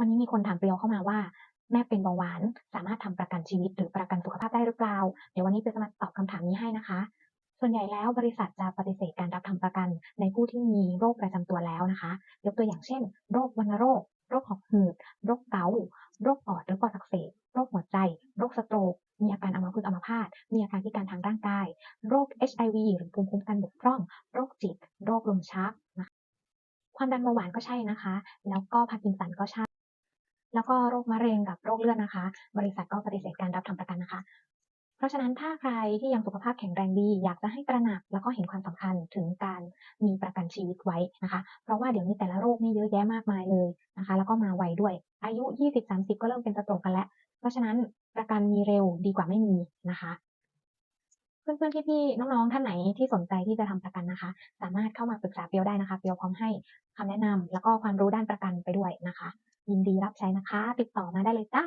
วันนี้มีคนถามเปรียวเข้ามาว่า แม่เป็นเบาหวาน สามารถทำประกันชีวิตหรือประกันสุขภาพได้หรือเปล่า เดี๋ยววันนี้เปรียวจะมาตอบคำถามนี้ให้นะคะ ส่วนใหญ่แล้วบริษัทจะปฏิเสธการรับทำประกันในผู้ที่มีโรคประจำตัวแล้วนะคะ ยกตัวอย่างเช่น โรควัณโรค โรคหอบหืด โรคเกาต์โรคปอดหรือปอดอักเสบ โรคหัวใจ โรคสโตรกมีอาการอัมพฤกษ์อัมพาต มีอาการพิการทางร่างกาย โรค HIV หรือภูมิคุ้มกันบกพร่อง โรคจิต โรคลมชักนะคะความดันเบาหวานก็ใช่นะคะ แล้วก็พาร์กินสันก็ใช่ แล้วก็โรคมะเร็งกับโรคเลือดนะคะ บริษัทก็ปฏิเสธการรับทำประกันนะคะ เพราะฉะนั้นถ้าใครที่ยังสุขภาพแข็งแรงดี อยากจะให้ตระหนักแล้วก็เห็นความสำคัญถึงการมีประกันชีวิตไว้นะคะ เพราะว่าเดี๋ยวนี้แต่ละโรคนี่เยอะแยะมากมายเลยนะคะ แล้วก็มาไวด้วย อายุ 20-30 ก็เริ่มเป็นสโตรกกันแล้ว เพราะฉะนั้นประกันมีเร็วดีกว่าไม่มีนะคะเพื่อนๆพี่ๆน้องๆท่านไหนที่สนใจที่จะทำประกันนะคะ สามารถเข้ามาปรึกษาเปียวได้นะคะเปียวพร้อมให้คำแนะนำแล้วก็ความรู้ด้านประกันไปด้วยนะคะ ยินดีรับใช้นะคะ ติดต่อมาได้เลยจ้า